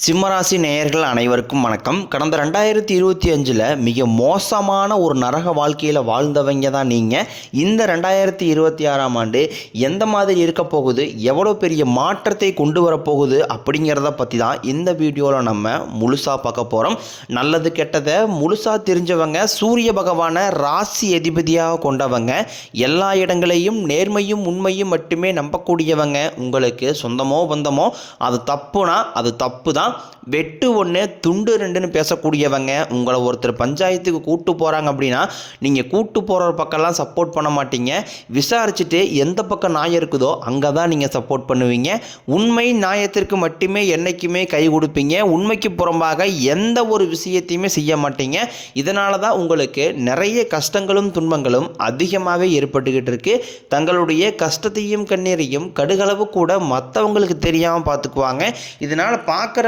சிம்மராசி நேயர்கள் அனைவருக்கும் வணக்கம். கடந்த ரெண்டாயிரத்தி இருபத்தி அஞ்சில் மிக மோசமான ஒரு நரக வாழ்க்கையில் வாழ்ந்தவங்க தான் நீங்கள் இந்த ரெண்டாயிரத்தி இருபத்தி ஆறாம் ஆண்டு எந்த மாதிரி இருக்க போகுது? எவ்வளோ பெரிய மாற்றத்தை கொண்டு வரப்போகுது அப்படிங்கிறத பற்றி தான் இந்த வீடியோவில் நம்ம முழுசாக பார்க்க போகிறோம் நல்லது கெட்டதை முழுசாக தெரிஞ்சவங்க சூரிய பகவானை ராசி அதிபதியாக கொண்டவங்க எல்லா இடங்களையும் நேர்மையும் உண்மையும் மட்டுமே நம்பக்கூடியவங்க உங்களுக்கு சொந்தமோ பந்தமோ அது தப்புனா அது தப்பு தான் வெட்டு ஒன்று துண்டு ரெண்டுன்னு பேசக்கூடியவங்க உங்களை ஒருத்தர் பஞ்சாயத்துக்கு கூட்டு போகிறாங்க அப்படின்னா நீங்கள் கூட்டு போகிற பக்கம்லாம் சப்போர்ட் பண்ண மாட்டீங்க. விசாரிச்சுட்டு எந்த பக்கம் நாயம் இருக்குதோ அங்கே தான் நீங்கள் சப்போர்ட் பண்ணுவீங்க. உண்மை நியாயத்திற்கு மட்டுமே என்றைக்குமே கை கொடுப்பீங்க. உண்மைக்கு புறம்பாக எந்த ஒரு விஷயத்தையுமே செய்ய மாட்டீங்க. இதனால தான் உங்களுக்கு நிறைய கஷ்டங்களும் துன்பங்களும் அதிகமாகவே ஏற்பட்டுக்கிட்டு இருக்கு. தங்களுடைய கஷ்டத்தையும் கண்ணீரையும் கடுகளவு கூட மற்றவங்களுக்கு தெரியாமல் பார்த்துக்குவாங்க. இதனால்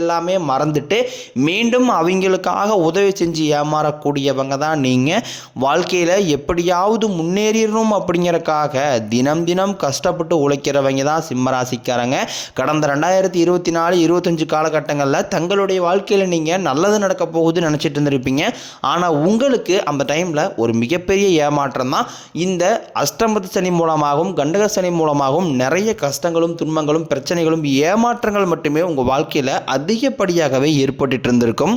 எல்லாமே மறந்துட்டு மீண்டும் அவங்களுக்காக உதவி செஞ்சு ஏமாறக்கூடியவங்க தான் நீங்கள் வாழ்க்கையில் எப்படியாவது முன்னேறிடணும் அப்படிங்கிறக்காக தினம் தினம் கஷ்டப்பட்டு உழைக்கிறவங்க தான் சிம்மராசிக்காரங்க. கடந்த ரெண்டாயிரத்தி இருபத்தி நாலு இருபத்தஞ்சு காலகட்டங்களில் தங்களுடைய வாழ்க்கையில் நீங்கள் நல்லது நடக்க போகுதுன்னு நினச்சிட்டு இருந்திருப்பீங்க. ஆனால் உங்களுக்கு அந்த டைமில் ஒரு மிகப்பெரிய ஏமாற்றம் தான். இந்த அஷ்டமத்து சனி மூலமாகவும் கண்டக சனி மூலமாகவும் நிறைய கஷ்டங்களும் துன்பங்களும் பிரச்சனைகளும் ஏமாற்றங்கள் மட்டுமே உங்கள் வாழ்க்கையில் அது அதிகப்படியாகவே ஏற்பட்டு இருந்திருக்கும்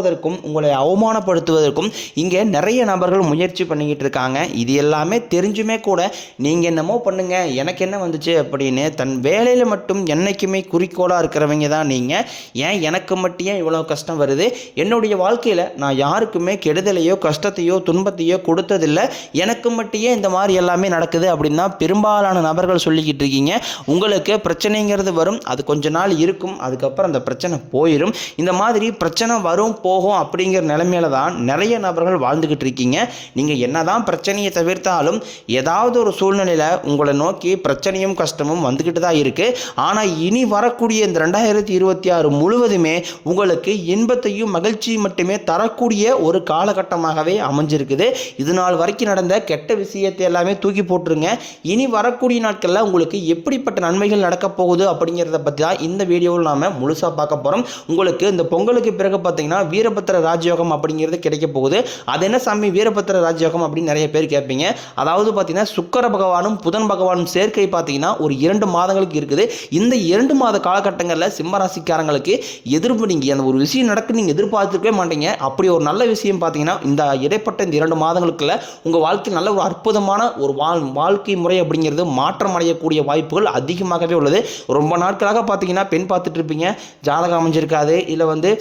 தடுப்பதற்கும் உங்களை அவமானப்படுத்துவதற்கும் இங்கே நிறைய நபர்கள் முயற்சி பண்ணிக்கிட்டு இருக்காங்க. இது எல்லாமே தெரிஞ்சுமே கூட நீங்கள் என்னமோ பண்ணுங்க எனக்கு என்ன வந்துச்சு அப்படின்னு தன் வேலையில் மட்டும் என்னைக்குமே குறிக்கோளாக இருக்கிறவங்க தான் நீங்கள் ஏன் எனக்கு மட்டும் ஏன் இவ்வளோ கஷ்டம் வருது? என்னுடைய வாழ்க்கையில் நான் யாருக்குமே கெடுதலையோ கஷ்டத்தையோ துன்பத்தையோ கொடுத்ததில்லை. எனக்கு மட்டும் ஏன் இந்த மாதிரி எல்லாமே நடக்குது அப்படின்னு தான் பெரும்பாலான நபர்கள் சொல்லிக்கிட்டு இருக்கீங்க. உங்களுக்கு பிரச்சனைங்கிறது வரும் அது கொஞ்ச நாள் இருக்கும் அதுக்கப்புறம் அந்த பிரச்சனை போயிடும் இந்த மாதிரி பிரச்சனை வரும் போ போகும் அப்படிங்கிற நிலைமையில தான் நிறைய நபர்கள் வாழ்ந்துக்கிட்டு இருக்கீங்க. நீங்கள் என்னதான் பிரச்சனையை தவிர்த்தாலும் ஏதாவது ஒரு சூழ்நிலையில் உங்களை நோக்கி பிரச்சனையும் கஷ்டமும் வந்துக்கிட்டு தான் இருக்குது ஆனால் இனி வரக்கூடிய இந்த ரெண்டாயிரத்தி இருபத்தி ஆறு முழுவதுமே உங்களுக்கு இன்பத்தையும் மகிழ்ச்சியும் மட்டுமே தரக்கூடிய ஒரு காலகட்டமாகவே அமைஞ்சிருக்குது. இது நாள் வரைக்கும் நடந்த கெட்ட விஷயத்தை எல்லாமே தூக்கி போட்டுருங்க. இனி வரக்கூடிய நாட்களில் உங்களுக்கு எப்படிப்பட்ட நன்மைகள் நடக்க போகுது அப்படிங்கிறத பற்றி தான் இந்த வீடியோவில் நாம் முழுசாக பார்க்க போகிறோம் உங்களுக்கு இந்த பொங்கலுக்கு பிறகு பார்த்தீங்கன்னா வீரபத்திர ராஜயோகம் அப்படிங்கிறது கிடைக்க போகுது. அது என்ன சாமி? வீரபத்திர ராஜயோகம் அப்படின்னு நிறைய பேர் கேட்பீங்க. அதாவது பார்த்தீங்கன்னா சுக்கர பகவானும் புதன் பகவானும் சேர்க்கை பார்த்தீங்கன்னா ஒரு இரண்டு மாதங்களுக்கு இருக்குது. இந்த இரண்டு மாத காலகட்டங்களில் சிம்மராசிக்காரங்களுக்கு எதிர்ப்பு நீங்கள் அந்த ஒரு விஷயம் நடக்கு நீங்கள் எதிர்பார்த்துருக்கவே மாட்டீங்க. அப்படி ஒரு நல்ல விஷயம் பார்த்தீங்கன்னா இந்த இடைப்பட்ட இந்த இரண்டு மாதங்களுக்குள்ள உங்கள் வாழ்க்கை நல்ல ஒரு அற்புதமான ஒரு வாழ் வாழ்க்கை முறை அப்படிங்கிறது மாற்றம் அடையக்கூடிய வாய்ப்புகள் அதிகமாகவே உள்ளது. ரொம்ப நாட்களாக பார்த்தீங்கன்னா பெண் பார்த்துட்டு இருப்பீங்க. ஜாதகம் அமைஞ்சிருக்காது. இல்லை வந்து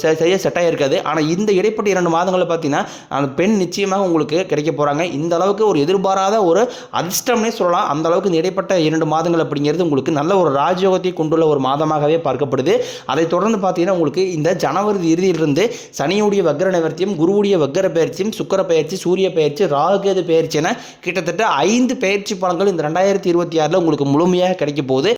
சரியாக ச- செட் ஆகிருக்காது ஆனால் இந்த இடைப்பட்ட இரண்டு மாதங்களில் பார்த்தீங்கன்னா அந்த பெண் நிச்சயமாக உங்களுக்கு கிடைக்க போகிறாங்க இந்த அளவுக்கு ஒரு எதிர்பாராத ஒரு அதிர்ஷ்டம்னே சொல்லலாம். அந்த அளவுக்கு இந்த இடைப்பட்ட இரண்டு மாதங்கள் அப்படிங்கிறது உங்களுக்கு நல்ல ஒரு ராஜயோகத்தை கொண்டுள்ள ஒரு மாதமாகவே பார்க்கப்படுது. அதை தொடர்ந்து பார்த்தீங்கன்னா உங்களுக்கு இந்த ஜனவரி இறுதியிலிருந்து சனியுடைய வக்ர நிவர்த்தியும் குருவுடைய வக்ர பயிற்சியும் சுக்கர பயிற்சி சூரிய பயிற்சி ராகுகேது பயிற்சி என கிட்டத்தட்ட ஐந்து பயிற்சி பலன்கள் இந்த ரெண்டாயிரத்தி இருபத்தி ஆறில் உங்களுக்கு முழுமையாக கிடைக்க போகுது.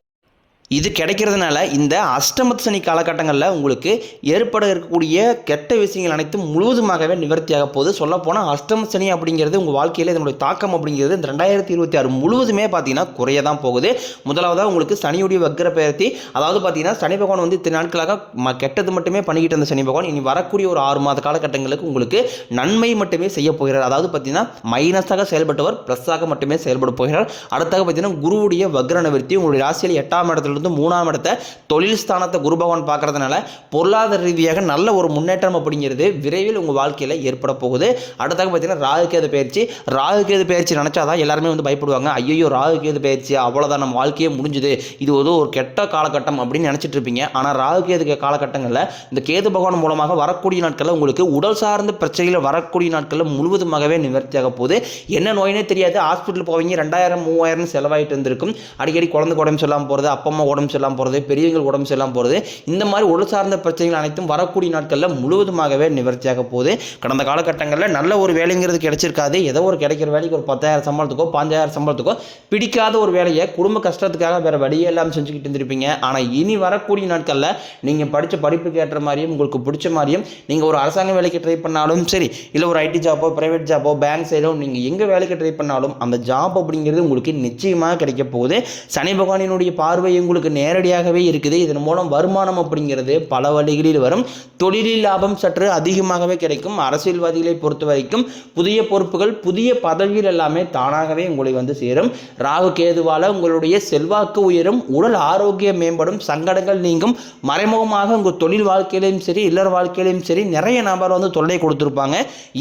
இது கிடைக்கிறதுனால இந்த அஷ்டமத்து சனி காலகட்டங்களில் உங்களுக்கு ஏற்பட இருக்கக்கூடிய கெட்ட விஷயங்கள் அனைத்தும் முழுவதுமாகவே நிவர்த்தியாக போகுது. சொல்லப்போனால் அஷ்டம சனி அப்படிங்கிறது உங்கள் வாழ்க்கையில் இதனுடைய தாக்கம் அப்படிங்கிறது இந்த ரெண்டாயிரத்தி இருபத்தி ஆறு முழுவதுமே பார்த்தீங்கன்னா குறைய தான் போகுது. முதலாவதாக உங்களுக்கு சனியுடைய வக்கிர பெயர்த்தி அதாவது பார்த்தீங்கன்னா சனி பகவான் வந்து இத்தனை நாட்களாக ம கெட்டது மட்டுமே பண்ணிக்கிட்டு இருந்த சனி பகவான் இனி வரக்கூடிய ஒரு ஆறு மாத காலகட்டங்களுக்கு உங்களுக்கு நன்மை மட்டுமே செய்ய போகிறார். அதாவது பார்த்தீங்கன்னா மைனஸாக செயல்பட்டவர் ப்ளஸ்ஸாக மட்டுமே செயல்பட போகிறார். அடுத்தாக பார்த்தீங்கன்னா குருவுடைய வக்ர நிவர்த்தி உங்களுடைய ராசியில் எட்டாம் இடத்துல இருந்து மூணாம் இடத்த தொழில் ஸ்தானத்தை குரு பகவான் பார்க்கறதுனால பொருளாதார ரீதியாக நல்ல ஒரு முன்னேற்றம் அப்படிங்கிறது விரைவில் உங்கள் வாழ்க்கையில் ஏற்பட போகுது. அடுத்தாக பார்த்தீங்கன்னா ராகுகேது பயிற்சி. ராகு கேது பயிற்சி நினச்சாதான் எல்லாருமே வந்து பயப்படுவாங்க. ஐயோ ராகுகேது பயிற்சி அவ்வளோதான் நம்ம வாழ்க்கையே முடிஞ்சுது. இது ஒரு ஒரு கெட்ட காலகட்டம் அப்படின்னு நினச்சிட்டு இருப்பீங்க. ஆனால் ராகுகேது காலகட்டங்களில் இந்த கேது பகவான் மூலமாக வரக்கூடிய நாட்களில் உங்களுக்கு உடல் சார்ந்த பிரச்சனைகள் வரக்கூடிய நாட்களில் முழுவதுமாகவே நிவர்த்தியாக போகுது. என்ன நோயினே தெரியாது. ஹாஸ்பிட்டல் போவீங்க ரெண்டாயிரம் மூவாயிரம் செலவாயிட்டு இருந்திருக்கும் அடிக்கடி குழந்தை உடம்பு சொல்லாமல் போகிறது அப்பா அம்மா உடம்பு சொல்லாமல் போகிறது பெரியவங்க உடம்பு சொல்லாமல் போகிறது இந்த மாதிரி உடல் சார்ந்த பிரச்சனைகள் அனைத்தும் வரக்கூடிய நாட்களில் முழுவதுமாகவே நிவர்த்தியாக போகுது. கடந்த காலகட்டங்களில் நல்ல ஒரு வேலைங்கிறது கிடைச்சிருக்காது. ஏதோ ஒரு கிடைக்கிற வேலைக்கு ஒரு பத்தாயிரம் சம்பளத்துக்கோ பாஞ்சாயிரம் சம்பளத்துக்கோ பிடிக்காத ஒரு வேலையை குடும்ப கஷ்டத்துக்காக வேறு வழியே இல்லாமல் செஞ்சுக்கிட்டு இருந்திருப்பீங்க. ஆனால் இனி வரக்கூடிய நாட்களில் நீங்கள் படித்த படிப்புக்கு ஏற்ற மாதிரியும் உங்களுக்கு பிடிச்ச மாதிரியும் நீங்கள் ஒரு அரசாங்க வேலைக்கு ட்ரை பண்ணாலும் சரி இல்லை ஒரு ஐடி ஜாப்போ ப்ரைவேட் ஜாப்போ பேங்க் சைடோ நீங்கள் எங்கே வேலைக்கு ட்ரை பண்ணாலும் அந்த ஜாப் அப்படிங்கிறது உங்களுக்கு நிச்சயமாக கிடைக்க போகுது. சனி பகவானினுடைய பார்வை உங்களுக்கு உங்களுக்கு நேரடியாகவே இருக்குது. இதன் மூலம் வருமானம் அப்படிங்கிறது பல வழிகளில் வரும். தொழிலில் லாபம் சற்று அதிகமாகவே கிடைக்கும். அரசியல்வாதிகளை பொறுத்த வரைக்கும் புதிய பொறுப்புகள் புதிய பதவிகள் எல்லாமே தானாகவே உங்களை வந்து சேரும். ராகு கேதுவால உங்களுடைய செல்வாக்கு உயரும். உடல் ஆரோக்கியம் மேம்படும். சங்கடங்கள் நீங்கும். மறைமுகமாக உங்கள் தொழில் வாழ்க்கையிலையும் சரி இல்லற வாழ்க்கையிலையும் சரி நிறைய நபர் வந்து தொல்லை கொடுத்துருப்பாங்க.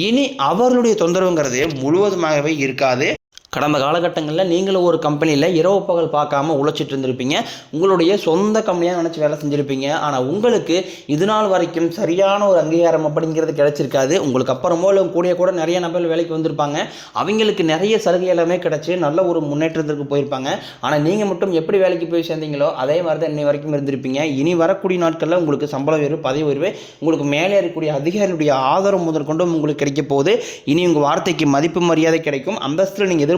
இனி அவர்களுடைய தொந்தரவுங்கிறது முழுவதுமாகவே இருக்காது. கடந்த காலகட்டங்களில் நீங்களும் ஒரு கம்பெனியில் இரவு பகல் பார்க்காம உழைச்சிட்டு இருந்திருப்பீங்க. உங்களுடைய சொந்த கம்பெனியாக நினச்சி வேலை செஞ்சுருப்பீங்க. ஆனால் உங்களுக்கு இது நாள் வரைக்கும் சரியான ஒரு அங்கீகாரம் அப்படிங்கிறது கிடச்சிருக்காது. உங்களுக்கு அப்புறமோ இல்லை கூடிய கூட நிறைய நபர்கள் வேலைக்கு வந்திருப்பாங்க. அவங்களுக்கு நிறைய சலுகை எல்லாமே கிடச்சி நல்ல ஒரு முன்னேற்றத்திற்கு போயிருப்பாங்க. ஆனால் நீங்கள் மட்டும் எப்படி வேலைக்கு போய் சேர்ந்தீங்களோ அதே மாதிரி தான் இன்னை வரைக்கும் இருந்திருப்பீங்க. இனி வரக்கூடிய நாட்களில் உங்களுக்கு சம்பள உயர்வு பதவி உயர்வு உங்களுக்கு மேலே இருக்கக்கூடிய அதிகாரியுடைய ஆதரவு முதற்கொண்டும் உங்களுக்கு கிடைக்க போகுது. இனி உங்கள் வார்த்தைக்கு மதிப்பு மரியாதை கிடைக்கும். அந்தஸ்தில் நீங்கள்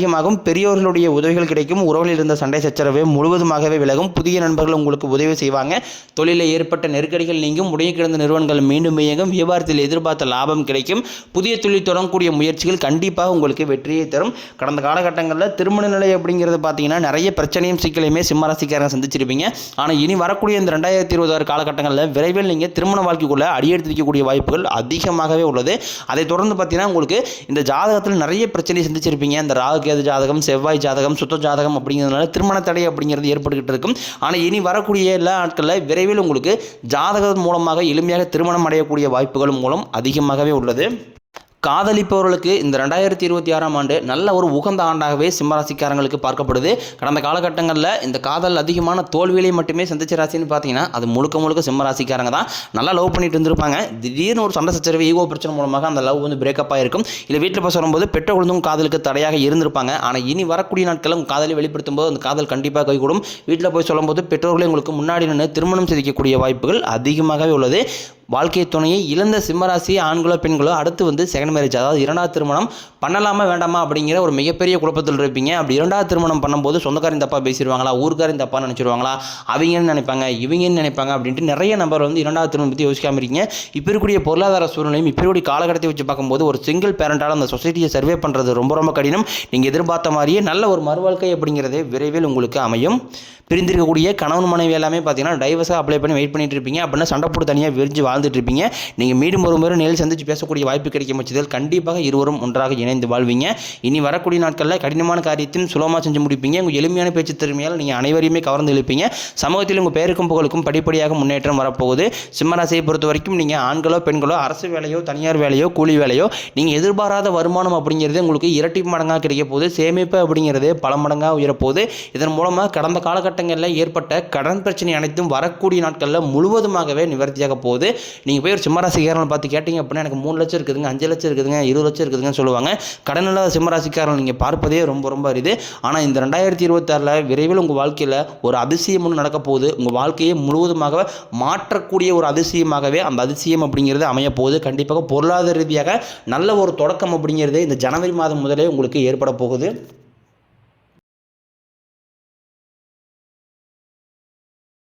அதிகமாகும் பெரியோர்களுடைய உதவிகள் கிடைக்கும் உறவில் இருந்த சண்டை சச்சரவு முழுவதுமாகவே விலகும் புதிய நண்பர்கள் உங்களுக்கு உதவி செய்வாங்க. தொழிலில் ஏற்பட்ட நெருக்கடிகள் நீங்கும் உடைய கிடந்த நிறுவனங்கள் மீண்டும் இயங்கும் வியாபாரத்தில் எதிர்பார்த்த லாபம் கிடைக்கும். புதிய தொழில் தொடங்கக்கூடிய முயற்சிகள் கண்டிப்பாக உங்களுக்கு வெற்றியை தரும். கடந்த காலகட்டங்களில் திருமண நிலை அப்படிங்கிறது பார்த்தீங்கன்னா நிறைய பிரச்சனையும் சிக்கலையுமே சிம்மராசிக்காரங்க சந்திச்சிருப்பீங்க. ஆனால் இனி வரக்கூடிய இந்த ரெண்டாயிரத்தி இருபதாறு காலகட்டங்களில் விரைவில் நீங்கள் திருமண வாழ்க்கைக்குள்ளே அடியெடுத்து வைக்கக்கூடிய வாய்ப்புகள் அதிகமாகவே உள்ளது. அதை தொடர்ந்து பார்த்தீங்கன்னா உங்களுக்கு இந்த ஜாதகத்தில் நிறைய பிரச்சனை சந்திச்சிருப்பீங்க. அந்த ராகு ராகுகேது ஜாதகம் செவ்வாய் ஜாதகம் சுத்த ஜாதகம் அப்படிங்கிறதுனால திருமண தடை அப்படிங்கிறது ஏற்பட்டுக்கிட்டு இருக்கும். ஆனால் இனி வரக்கூடிய எல்லா நாட்களில் விரைவில் உங்களுக்கு ஜாதகம் மூலமாக எளிமையாக திருமணம் அடையக்கூடிய வாய்ப்புகள் மூலம் அதிகமாகவே உள்ளது. காதலிப்பவர்களுக்கு இந்த ரெண்டாயிரத்தி இருபத்தி ஆறாம் ஆண்டு நல்ல ஒரு உகந்த ஆண்டாகவே சிம்மராசிக்காரங்களுக்கு பார்க்கப்படுது. கடந்த காலகட்டங்களில் இந்த காதல் அதிகமான தோல்வியிலே மட்டுமே சந்திச்ச ராசின்னு பார்த்தீங்கன்னா அது முழுக்க முழுக்க சிம்மராசிக்காரங்க தான். நல்லா லவ் பண்ணிட்டு இருந்திருப்பாங்க. திடீர்னு ஒரு சண்டை சச்சரவு ஈகோ பிரச்சனை மூலமாக அந்த லவ் வந்து பிரேக்கப் ஆகிருக்கும் இல்லை வீட்டில் போய் சொல்லும்போது பெற்றோர்களும் காதலுக்கு தடையாக இருந்திருப்பாங்க. ஆனால் இனி வரக்கூடிய நாட்களில் உங்கள் காதலை வெளிப்படுத்தும் போது அந்த காதல் கண்டிப்பாக கைகூடும். வீட்டில் போய் சொல்லும்போது பெற்றோர்களே உங்களுக்கு முன்னாடி நின்று திருமணம் செய்திக்கக்கூடிய வாய்ப்புகள் அதிகமாகவே உள்ளது. வாழ்க்கை துணையை இழந்த சிம்மராசி ஆண்களோ பெண்களோ அடுத்து வந்து செகண்ட் மேரேஜ் அதாவது இரண்டாவது திருமணம் பண்ணலாமா வேண்டாமா அப்படிங்கிற ஒரு மிகப்பெரிய குழப்பத்தில் இருப்பீங்க. அப்படி இரண்டாவது திருமணம் பண்ணும்போது சொந்தக்காரன் தப்பாக பேசிடுவாங்களா ஊர்க்காரன் தப்பாக நினச்சிருவாங்களா அவங்கன்னு நினைப்பாங்க இவங்கன்னு நினைப்பாங்க அப்படின்ட்டு நிறைய நம்பர் வந்து இரண்டாவது திருமணம் பற்றி யோசிக்காம இருக்கீங்க. இப்போ இருக்கக்கூடிய பொருளாதார சூழ்நிலையும் இப்போ இருக்கக்கூடிய காலகட்டத்தை வச்சு பார்க்கும்போது ஒரு சிங்கிள் பேரண்டால் அந்த சொசைட்டியை சர்வே பண்ணுறது ரொம்ப ரொம்ப கடினம். நீங்கள் எதிர்பார்த்த மாதிரியே நல்ல ஒரு மறுவாழ்க்கை அப்படிங்கிறது விரைவில் உங்களுக்கு அமையும். பிரிந்திருக்கக்கூடிய கணவன் மனைவி எல்லாமே பார்த்தீங்கன்னா டைவர்ஸாக அப்ளை பண்ணி வெயிட் பண்ணிட்டு இருப்பீங்க. அப்படின்னா சண்டை போட்டு தனியாக விரிஞ்சு வாழ்ந்துட்டு இருப்பீங்க. நீங்கள் மீண்டும் ஒரு முறை நேரில் சந்திச்சு பேசக்கூடிய வாய்ப்பு கிடைக்கும் பட்சத்தில் கண்டிப்பாக இருவரும் ஒன்றாக இணைந்து வாழ்வீங்க. இனி வரக்கூடிய நாட்களில் கடினமான காரியத்தையும் சுலபமாக செஞ்சு முடிப்பீங்க. உங்கள் எளிமையான பேச்சு திறமையால் நீங்கள் அனைவரையுமே கவர்ந்து இழுப்பீங்க. சமூகத்தில் உங்கள் பேருக்கும் புகழுக்கும் படிப்படியாக முன்னேற்றம் வரப்போகுது. சிம்மராசியை பொறுத்த வரைக்கும் நீங்கள் ஆண்களோ பெண்களோ அரசு வேலையோ தனியார் வேலையோ கூலி வேலையோ நீங்கள் எதிர்பாராத வருமானம் அப்படிங்கிறது உங்களுக்கு இரட்டி மடங்காக கிடைக்க போகுது. சேமிப்பு அப்படிங்கிறது பல மடங்காக உயரப்போகுது இதன் மூலமாக கடந்த காலகட்ட காலகட்டங்களில் ஏற்பட்ட கடன் பிரச்சனை அனைத்தும் வரக்கூடிய நாட்களில் முழுவதுமாகவே நிவர்த்தியாக போகுது. நீங்கள் போய் ஒரு சிம்மராசிக்காரன் பார்த்து கேட்டிங்க அப்படின்னா எனக்கு மூணு லட்சம் இருக்குதுங்க அஞ்சு லட்சம் இருக்குதுங்க இருபது லட்சம் இருக்குதுங்கன்னு சொல்லுவாங்க. கடன் இல்லாத சிம்மராசிக்காரன் நீங்கள் பார்ப்பதே ரொம்ப ரொம்ப அரிது. ஆனால் இந்த ரெண்டாயிரத்தி இருபத்தாறில் விரைவில் உங்கள் வாழ்க்கையில் ஒரு அதிசயம் ஒன்று நடக்க போகுது. உங்கள் வாழ்க்கையை முழுவதுமாக மாற்றக்கூடிய ஒரு அதிசயமாகவே அந்த அதிசயம் அப்படிங்கிறது அமைய போகுது. கண்டிப்பாக பொருளாதார ரீதியாக நல்ல ஒரு தொடக்கம் அப்படிங்கிறது இந்த ஜனவரி மாதம் முதலே உங்களுக்கு ஏற்பட போகுது.